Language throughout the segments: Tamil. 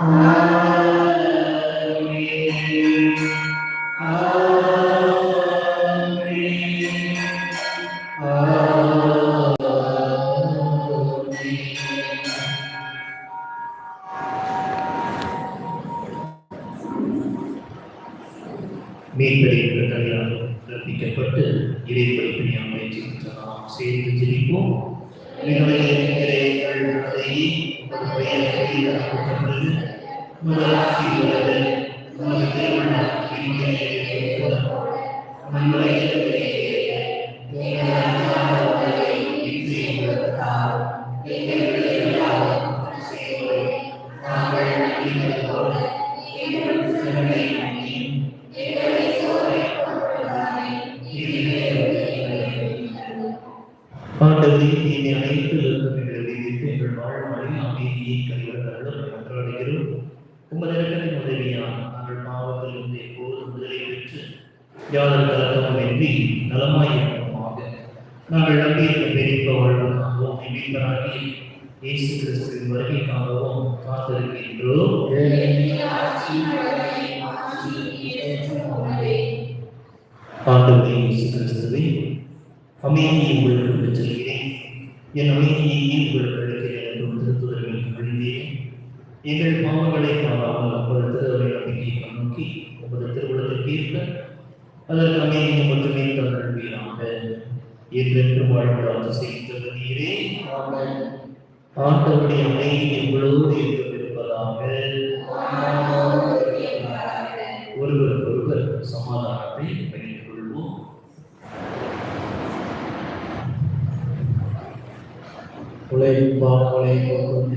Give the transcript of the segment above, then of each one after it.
Amén. ஆண்டவரே அனைத்து எங்களை விதித்து எங்கள் வாழ்நாளில் அமைதியை கழிவதாக மன்றாடுகிறோம். உமது இரக்கத்தின் உதவியால் நாங்கள் பாவத்திலிருந்து எப்போதும் விடுதலை பெற்று யாதொரு கலக்கமின்றி நலமாய் நாங்கள் நம்பியிருக்கும் பெரிய வாழ்வுக்காகவும் மீட்பராகி இயேசு கிறிஸ்துவின் வருகைக்காகவும் காத்திருக்கின்றோம். ஆண்டவரே இயேசு கிறிஸ்துவை அமைதியை உங்களுக்கு செல்கிறேன். என் உங்களுக்கு அளிக்கிறேன் என்று திருத்துதலில் எங்கள் பாவங்களை திருவரை நம்பிக்கையை கண்ணோக்கி உமது திருவிழத்திற்கு ஏற்ப அதற்கு அமைதியை மட்டுமே தந்திருப்பீராக என்றென்று வாழ்வாழ்த்து செய்தது நீரே ஆண்டவருடைய அமைதி எங்களோடு இருப்பதாக ஒருவருக்கொருவர் சமாதானத்தை உழைப்பாளர்களை உழைப்போக்கும்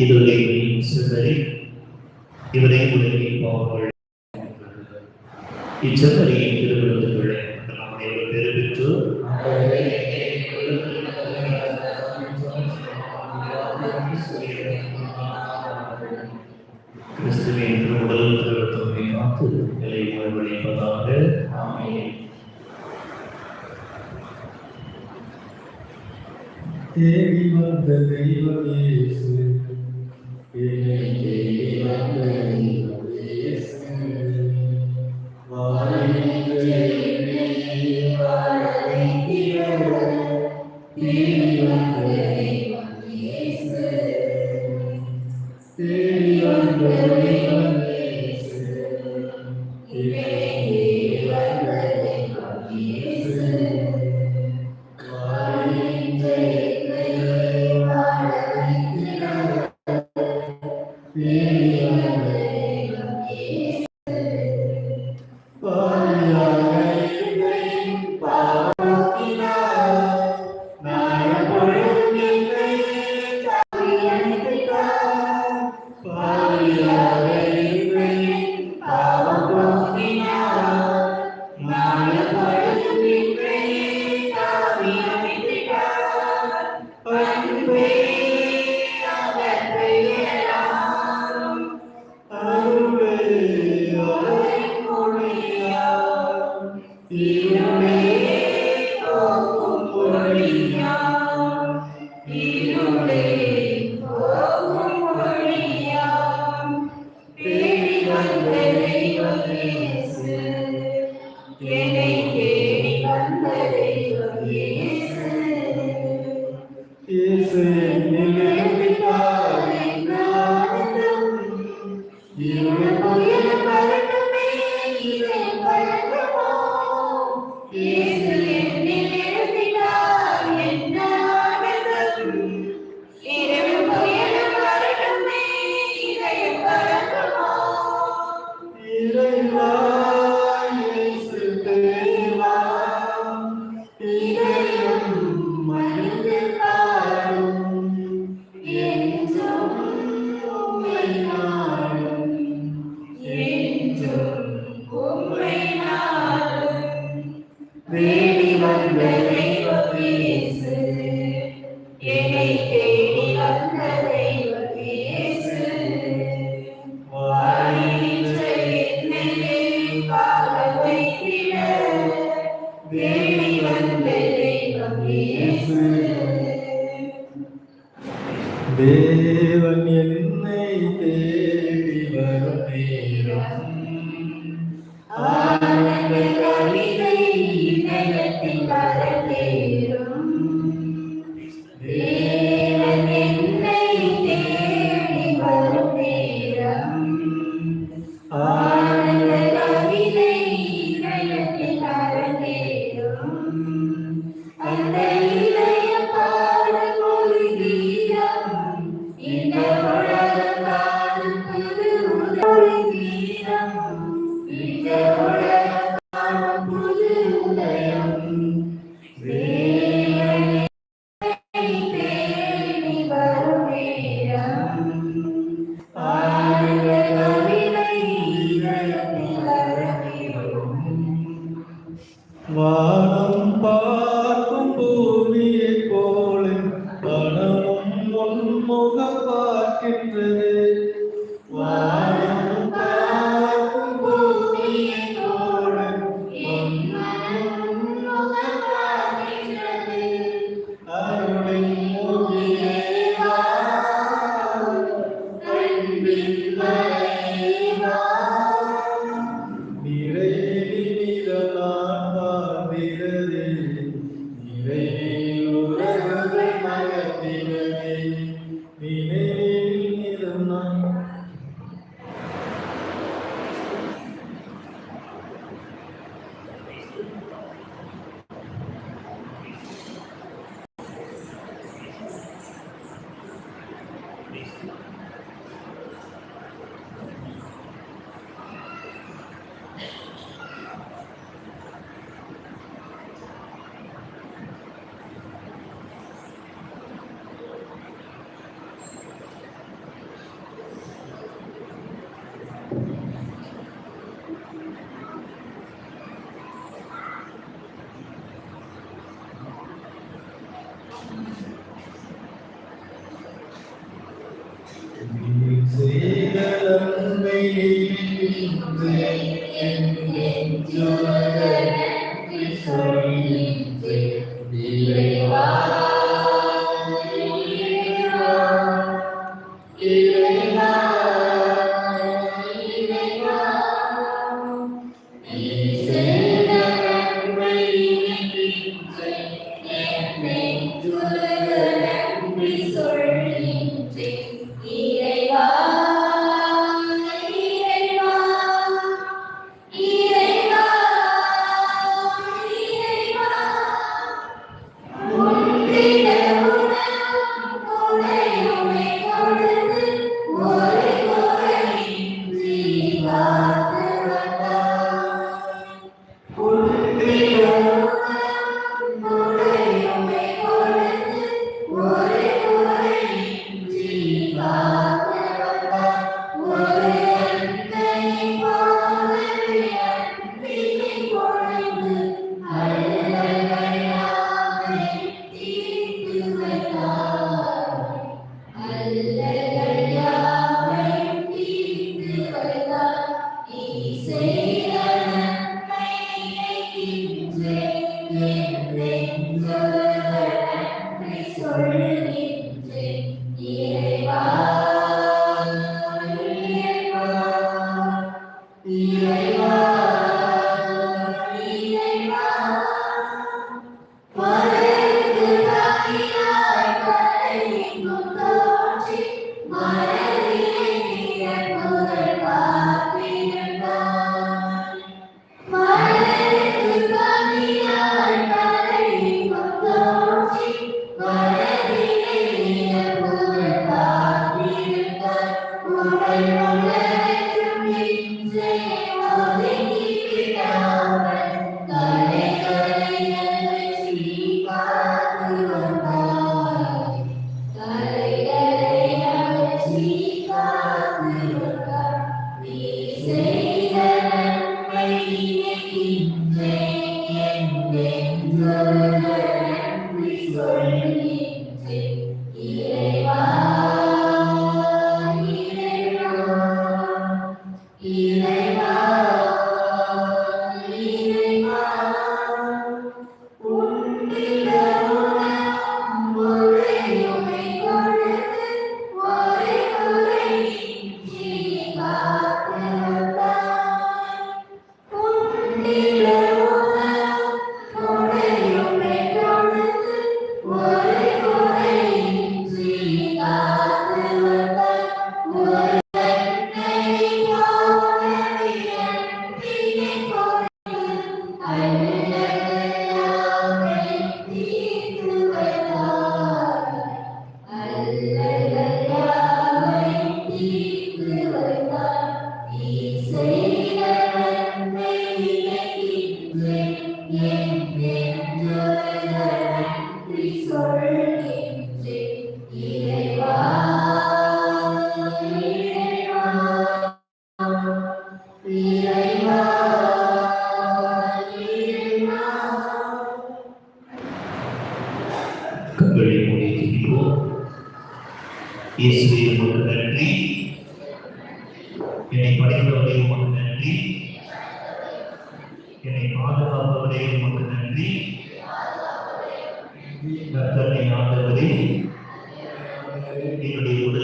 இதுவரை செவ்வரி இவரே உலகில் பாவங்கள் இச்செவ்வரியின்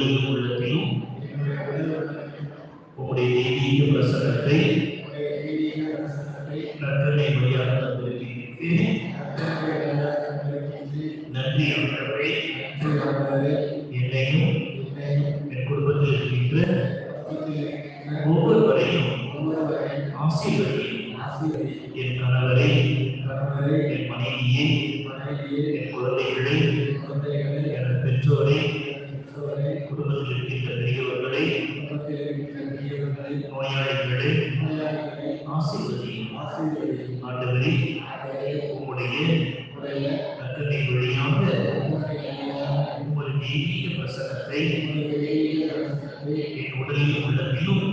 உடலிலும் உள்ளத்திலும் உம்முடைய தெய்வீக பிரசனத்தை கர்த்தனை வழியாக பிரசனத்தை என் உடலில் உள்ளதிலும்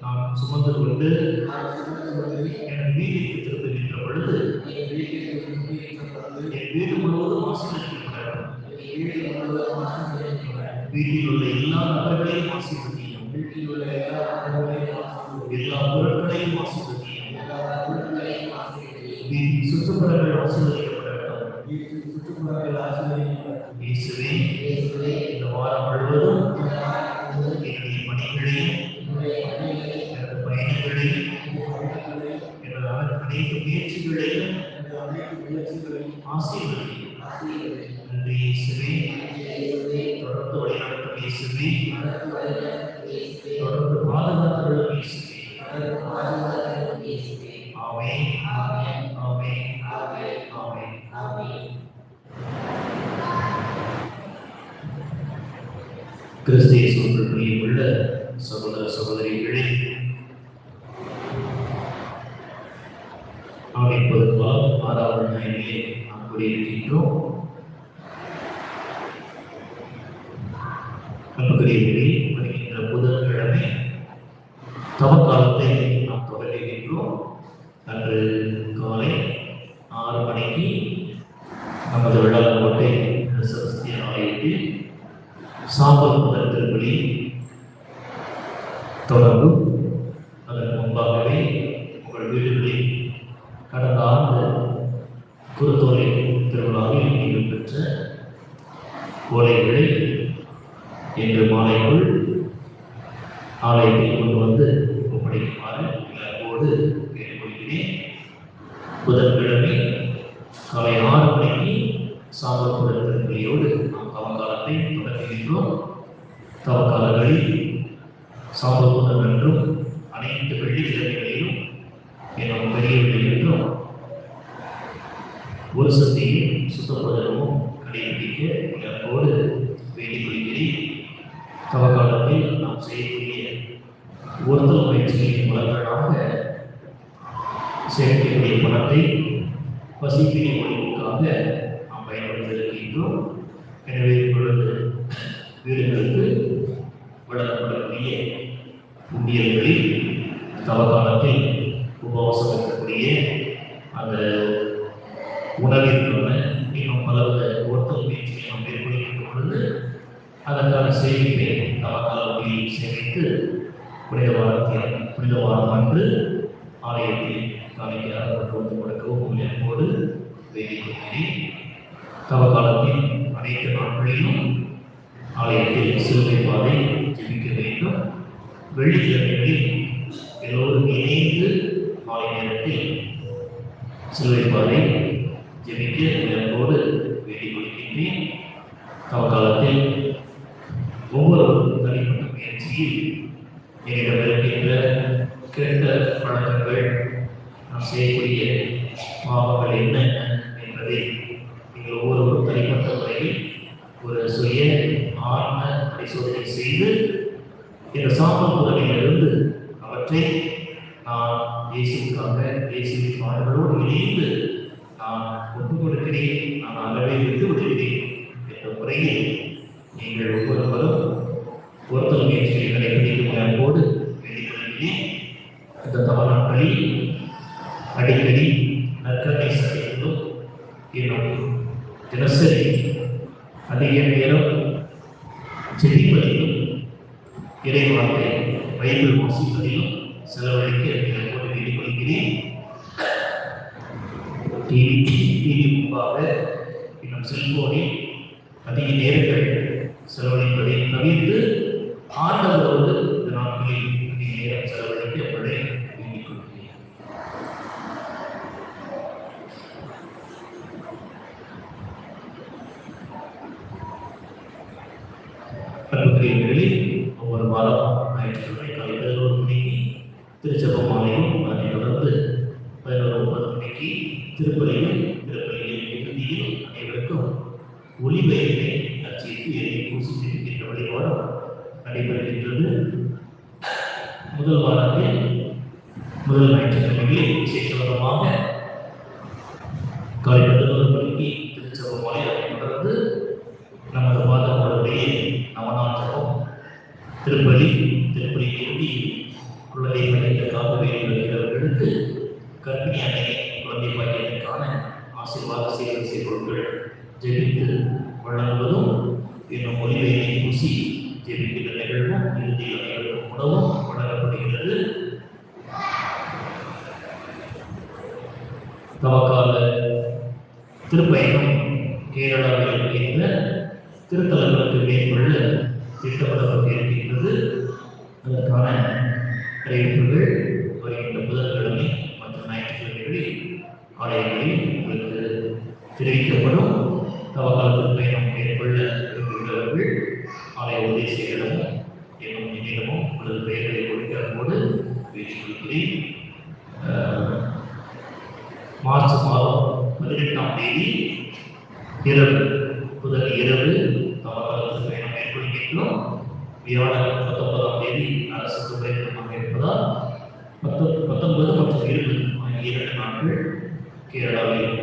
நான் சுமந்து கொண்டு என் வீட்டிற்கு திரும்புகின்ற பொழுது என் வீடு முழுவதும் ஆசீர்வதிக்கப்பட வீட்டில் உள்ள எல்லா நபர்களையும் ஆசீர்வதியும். எல்லா பொருட்களையும் ஆசீர்வதியும். வீட்டின் சுற்றுப்புறங்கள் ஆசீர்வதிக்கப்படட்டும் இயேசுவே இந்த வாரம் முழுவதும் என்னுடைய பணிகளையும் எனது பயணங்களையும் எனது அனைத்து முயற்சிகளையும் நன்றி இயேசுவே. தொடர்ந்து வழிநடத்தும் இயேசுவே. தொடர்ந்து பாதுகாத்துள்ள இயேசுவே. கிறிஸ்திய இயேசுவுக்குள் பிரியமுள்ள சகோதர சகோதரிகளே நாம் இப்போது ஆறாவது நிலையிலே நாம் கூறியிருக்கின்றோம் அன்புக்குரியவர்களே வருகின்ற புதன்கிழமை தவக்காலத்தை நாம் தொடங்குகின்றோம் அன்று காலை ஆறு மணிக்கு நமது வெள்ளாளக்கோட்டை செபஸ்தியன் ஆலயத்தில் சாம்பல் முதல் திருப்பலி தொடங்கும் அதற்கு முன்பாகவே உங்கள் வீடுகளில் கடந்த ஆண்டு குருத்தோலை திருவிழாவில் நீங்கள் பெற்ற ஓலைகளை இன்று மாலைக்குள் ஆலயத்தில் கொண்டு வந்து ஒப்படைக்குமாறு எல்லாரோடு கேட்டுக்கொள்கிறேன் புதன்கிழமை காலை ஆறு மணிக்கு சாம்பல் முதல் திருப்பலியோடு நாம் தவக்காலத்தை தொடங்குகின்றோம் தவக்காலங்களில் சாம்பல் முதல் என்றும் அனைத்து வெள்ளிக்கிழமைகளிலும் என்னும் பெரியவில்லை என்றும் ஒரு சக்தியும் சுத்தப்பதனமும் கடைபிடிக்க அன்போடு வேண்டிக் கொள்கிறேன். தவக்காலத்தில் நாம் செய்யக்கூடிய ஒருத்தல் முயற்சிகளின் பலன்களாக சேர்க்கக்கூடிய பணத்தை பசிப்பினி ஒழிவுக்காக நாம் பயன்படுத்த இருக்கின்றோம் எனவே இப்பொழுது வீடுகள் புயல்களில் தவகாலத்தில் உபவாசம் இருக்கக்கூடிய அந்த உணவிற்கான இன்னும் பலவித ஒருத்தல் முயற்சியை நாம் மேற்கொள்கின்ற பொழுது அதற்கான செய்திகளை தவக்கால உயிரில் சேமித்து புனித வாரத்தில் புனித வாரம் அன்று ஆலயத்தில் காணிக்கையாக கொண்டு வந்து கொடுக்கவும் உயிரோடு வேண்டிக் கொள்கிறேன். தவக்காலத்தின் அனைத்து நாட்களிலும் ஆலயத்தில் சிறுமை பாதை ஜெபிக்க வேண்டும். வெள்ளிக்கிழமைகளில் எல்லோரும் இணைந்து மாலை நேரத்தில் சிலுவைப்பாதை ஜெபிக்க நேரத்தோடு வேண்டிக் கொள்கின்றேன். தவக்காலத்தில் ஒவ்வொரு தனிப்பட்ட முயற்சியில் என்னிடம் தினசரி அதிக நேரம் செடிப்பதிலும் இறைவார்த்தை பைபிள் வாசிப்பதிலும் செலவழிக்க நீங்கள் கொண்டு வேண்டிக்கொள்கிறேன். டிவி டிவி முன்பாக இன்னும் செல்போனில் அதிக நேரங்கள் செலவழிப்பதை தவிர்த்து ஆண்டவரோடு இந்த நாட்களில் காலை பதினோரு மணிக்கு திருச்சபம் மாலை தொடர்ந்து நமது நம்ம நவநாள் திருப்பதி சொல்லி மார்ச் மாதம் பதினெட்டாம் தேதி இரவு முதல் இரவு தவறாக பயணம் மேற்கொள்கின்றோம் வியாழன் பத்தொன்பதாம் தேதி அரசுக்கு பயணமாக இருப்பதால் பத்து பத்தொன்பது மற்றும் இருபது இரண்டு நாட்கள் கேரளாவில்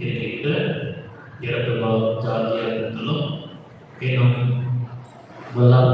இருக்கின்ற இடத்துல ஜாதியாக இருந்தாலும் இன்னும் முதலாம்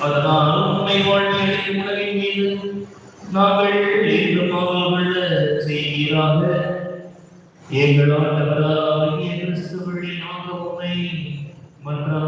அதனால் உண்மை வாழ்வியலின் உலகின் மீது நாங்கள் என்றும் அவர்கள் செய்கிறாக எங்கள் ஆண்டவராகிய கிறிஸ்துவழி நாங்கள் உண்மை மன்றாட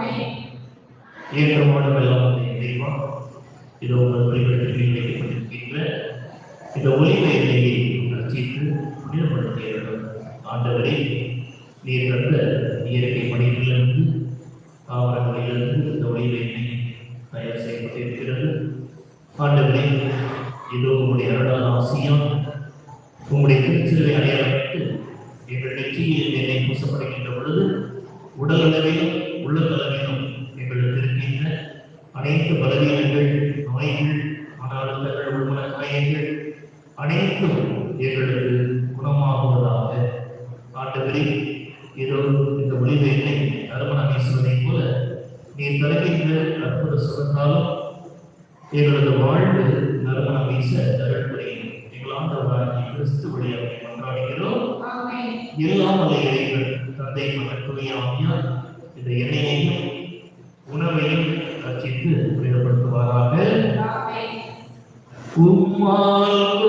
ஏற்றமான ஆமென் ஏற்றமானவெல்லாம் தெய்வா இதோ உங்கள் பரிவர்த்தனையில் வைக்கப்பட்டிருக்கின்ற இந்த ஒளிவ எண்ணெயை ரசித்து புனிதப்படுத்தியவர்கள் ஆண்டவரே நீர் தந்த இயற்கை மனிதனிலிருந்து தாவரங்களிலிருந்து இந்த ஒளிவ எண்ணெய் தயார் செய்யப்பட்டிருக்கிறது. ஆண்டவரே இதோ உங்களுடைய அருளான அவசியம் உங்களுடைய திருச்சிலை அடையாளப்பட்டு எங்கள் நெற்றியில் என்னை பூசப்படுகின்ற பொழுது உடல் அளவிலும் உள்ளதளவிலும் எங்களுக்கு இருக்கின்ற அனைத்து பலவீனங்கள் நோய்கள் மன அழுத்தங்கள் உள்மன காயங்கள் அனைத்தும் எங்களுக்கு குணமாகுவதாக ஆண்டவரே இதோ இந்த ஒளிவு எண்ணெய் நறுமணம் வீசுவதைப் போல நீர் தருகின்ற அற்புத சுகத்தாலும் எங்களது வாழ்வு நறுமணம் வீச தருள் புரியும் எங்கள் ஆண்டவராகிய கிறிஸ்து வழியாக கொண்டாடுகிறோம் எல்லாம் வல்ல இறைவன் தந்தை மகன் தூய ஆவியார் இந்த எண்ணெயையும் உணவையும் ரச்சித்து புனிதப்படுத்துவாராக உம்மால்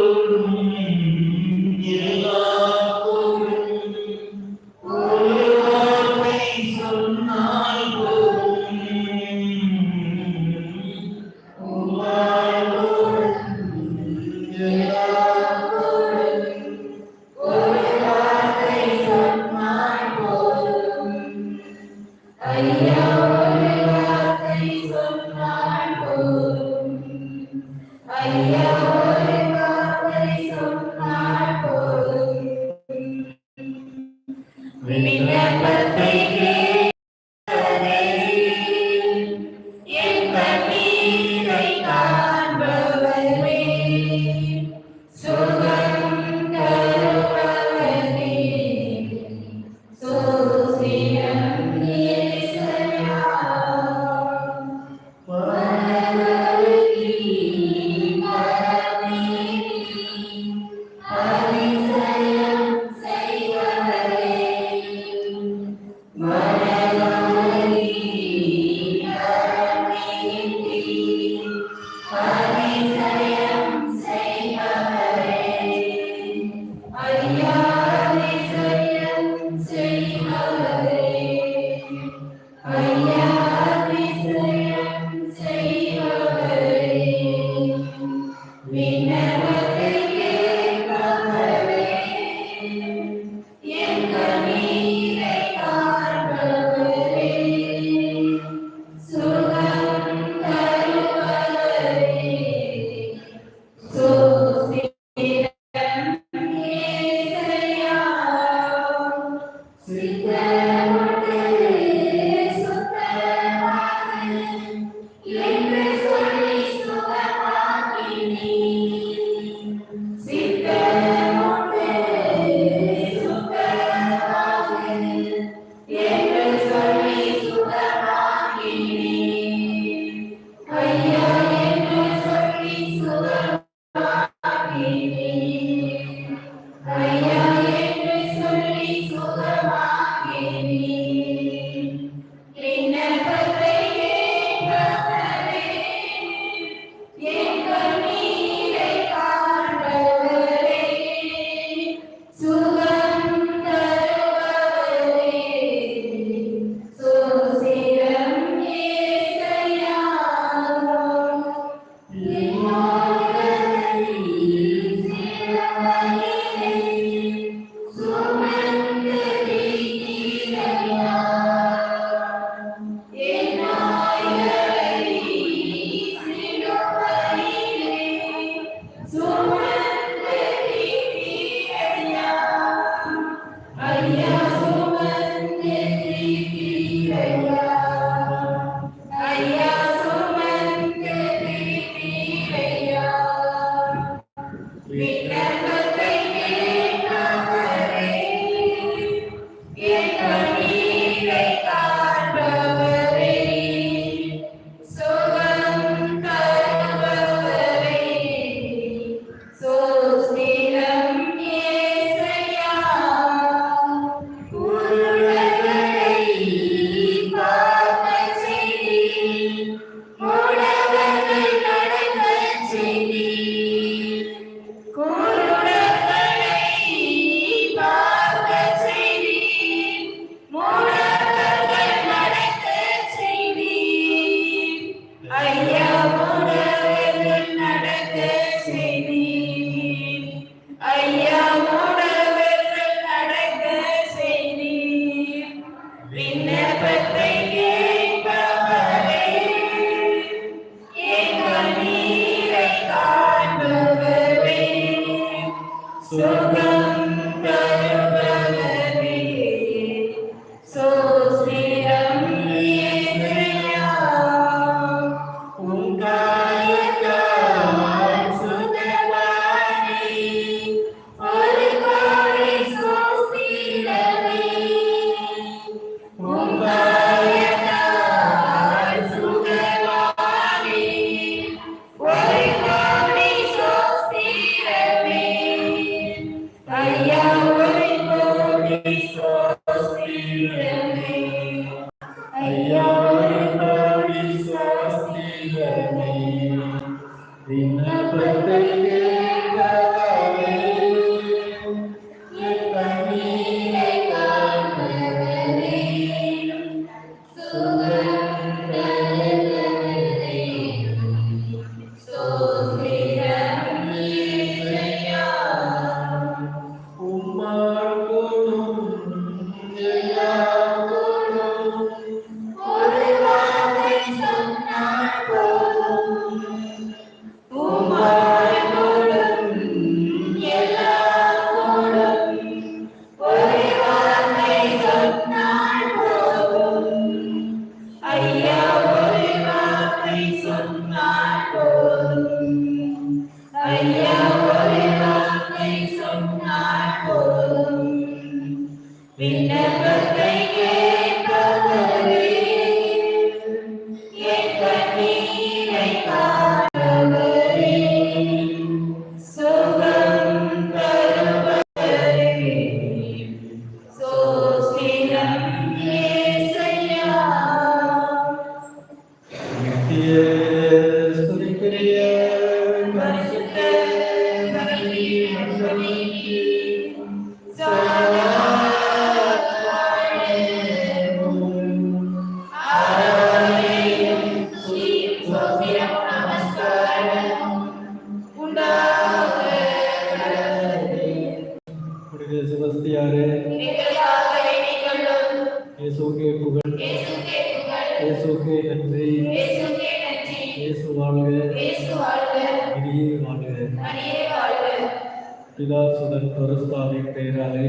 கருத்தாவின் பெயராலே.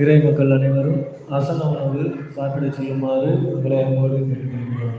இறை மக்கள் அனைவரும் அசன உணவு சாப்பிட செல்லுமாறு உங்களை அன்போடு கேட்டுக்கொள்கிறோம்.